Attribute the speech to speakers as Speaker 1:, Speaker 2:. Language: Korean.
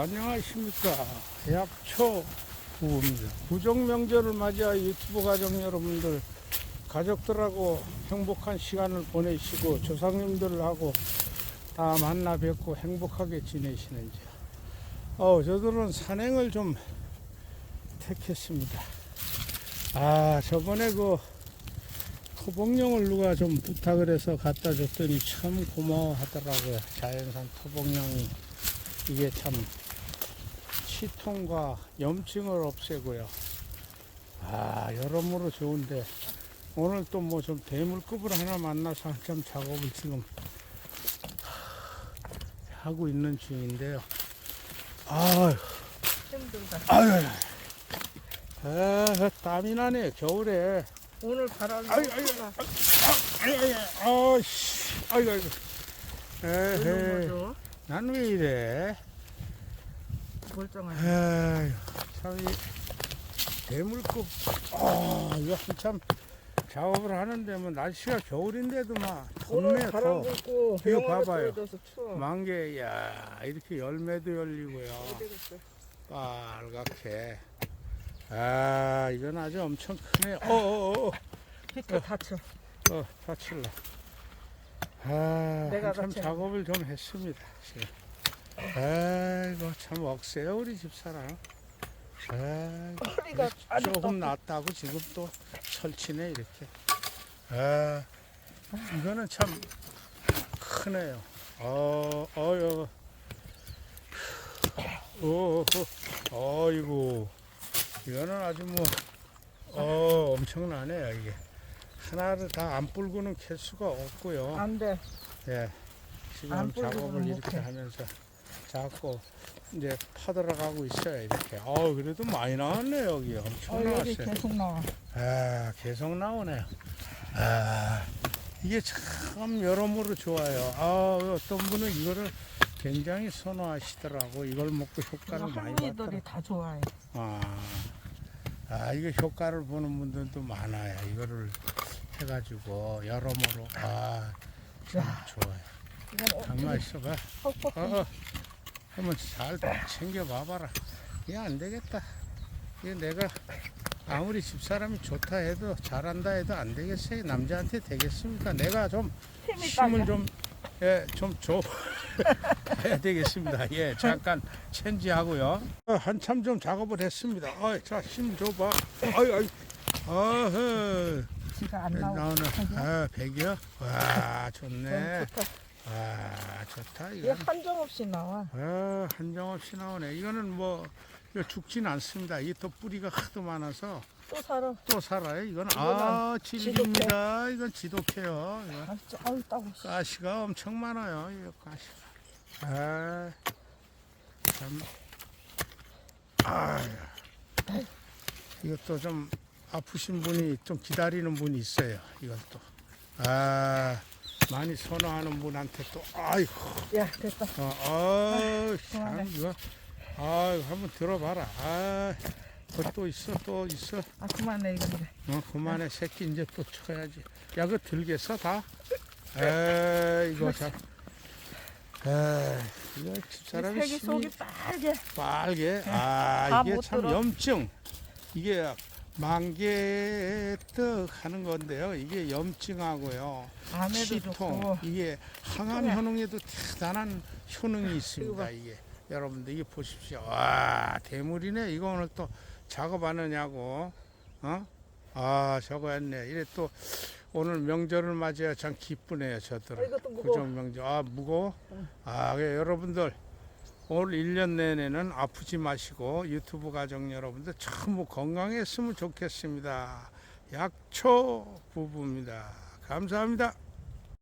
Speaker 1: 안녕하십니까. 약초 부부입니다. 부정 명절을 맞이하 유튜브 가족 여러분들 가족들하고 행복한 시간을 보내시고 조상님들하고 다 만나 뵙고 행복하게 지내시는지. 어 저들은 산행을 좀 택했습니다. 아 저번에 그 토봉령을 누가 좀 부탁을 해서 갖다 줬더니 참 고마워 하더라고요. 자연산 토봉령이. 이게 참 치통과 염증을 없애고요. 아, 여러모로 좋은데 오늘 또 뭐 좀 대물급을 하나 만나서 한참 작업을 지금 하고 있는 중인데요. 아유,
Speaker 2: 힘들다.
Speaker 1: 아유, 아, 땀이 나네 겨울에.
Speaker 2: 오늘 바람이
Speaker 1: 아유, 아유,
Speaker 2: 없구나.
Speaker 1: 아유, 아유, 아씨, 아이고, 아이고. 에헤이,
Speaker 2: 너무
Speaker 1: 난왜 이래?
Speaker 2: 멀쩡하네.
Speaker 1: 참, 이 대물급, 아, 이거 한참 작업을 하는데, 뭐, 날씨가 겨울인데도 막, 덥네,
Speaker 2: 바람
Speaker 1: 더. 이거 봐봐요.
Speaker 2: 떨어져서 추워.
Speaker 1: 만개, 야 이렇게 열매도 열리고요.
Speaker 2: 어디 갔어?
Speaker 1: 빨갛게. 아, 이건 아주 엄청 크네. 어, 어, 어,
Speaker 2: 밑에 다쳐.
Speaker 1: 어, 다칠라. 아,
Speaker 2: 내가 다쳤네.
Speaker 1: 작업을 좀 했습니다. 지금. 아이고, 참 억세요, 우리 집사람. 아이고.
Speaker 2: 아직도
Speaker 1: 조금 낫다고 지금 또 설치네 이렇게. 아 이거는 참 크네요. 어 어여. 오, 어, 어이구 이거는 아주 뭐 어, 엄청나네요 이게 하나를 다 안 불고는 캘 수가 없고요.
Speaker 2: 안 돼.
Speaker 1: 예, 지금
Speaker 2: 안
Speaker 1: 작업을 이렇게
Speaker 2: 못해.
Speaker 1: 하면서 자꾸 이제 파들어가고 있어요 이렇게. 어 그래도 많이 나왔네 여기 엄청
Speaker 2: 어, 여기
Speaker 1: 나왔어요.
Speaker 2: 계속 나와.
Speaker 1: 아 계속 나오네요. 아 이게 참 여러모로 좋아요. 아 어떤 분은 이거를 굉장히 선호하시더라고. 이걸 먹고 효과를 많이
Speaker 2: 할머니들이
Speaker 1: 봤더라고.
Speaker 2: 다 좋아해.
Speaker 1: 아, 아 이거 효과를 보는 분들도 많아요. 이거를 해가지고 여러모로 아참
Speaker 2: 야.
Speaker 1: 좋아요.
Speaker 2: 이건
Speaker 1: 가만 있어봐.
Speaker 2: 퍽퍽.
Speaker 1: 어, 어. 한번 잘 챙겨봐봐라. 이게 안 되겠다. 이게 내가 아무리 집사람이 좋다 해도 잘한다 해도 안 되겠어요. 남자한테 되겠습니까? 내가 좀 힘을. 좀, 예, 좀 줘. 해야 되겠습니다. 예, 잠깐 체인지하고요. 어, 한참 좀 작업을 했습니다. 어, 자, 힘 줘봐. 아이, 아이. 어허.
Speaker 2: 지가 안
Speaker 1: 나오네.
Speaker 2: 나오고.
Speaker 1: 아, 백이요? 와, 좋네. 아, 좋다. 이거.
Speaker 2: 한정 없이 나와.
Speaker 1: 아, 한정없이 나오네. 이거는 뭐 이거 죽진 않습니다. 이게 또 뿌리가 하도 많아서
Speaker 2: 또 살아.
Speaker 1: 또 살아요. 이건 아, 질깁니다. 이건 지독해요.
Speaker 2: 아, 진짜, 아유, 따고. 씨.
Speaker 1: 가시가 엄청 많아요. 이거 가시가. 아, 참. 아, 이것도 좀 아프신 분이 좀 기다리는 분이 있어요. 이건 또. 아, 많이 선호하는 분한테 또, 아이고.
Speaker 2: 야, 됐다.
Speaker 1: 어, 어, 참,
Speaker 2: 그만해.
Speaker 1: 이거, 아, 한번 들어봐라. 아, 그또 있어, 또 있어.
Speaker 2: 아, 그만해, 이제.
Speaker 1: 어, 그만해, 새끼 이제 또 쳐야지. 야, 그거 들겠어, 다? 에, 이거 참. 에, 이거 집사람이
Speaker 2: 색이
Speaker 1: 심이
Speaker 2: 속이 빨개.
Speaker 1: 빨개.
Speaker 2: 다
Speaker 1: 아, 이게
Speaker 2: 못
Speaker 1: 참
Speaker 2: 들어.
Speaker 1: 염증. 이게 만개떡 하는 건데요. 이게 염증하고요.
Speaker 2: 암에도 좋고.
Speaker 1: 이게 항암. 효능에도 대단한 효능이 있습니다.
Speaker 2: 봐.
Speaker 1: 이게 여러분들 이게 보십시오. 와 대물이네. 이거 오늘 또 작업하느냐고. 어? 아 저거 했네. 이래 또 오늘 명절을 맞이해 참 기쁘네요.
Speaker 2: 아,
Speaker 1: 저들은.
Speaker 2: 이것도 무거워.
Speaker 1: 구정 명절. 아 무거워. 아 그래, 여러분들. 올 1년 내내는 아프지 마시고 유튜브 가족 여러분들 전부 건강했으면 좋겠습니다. 약초 부부입니다. 감사합니다.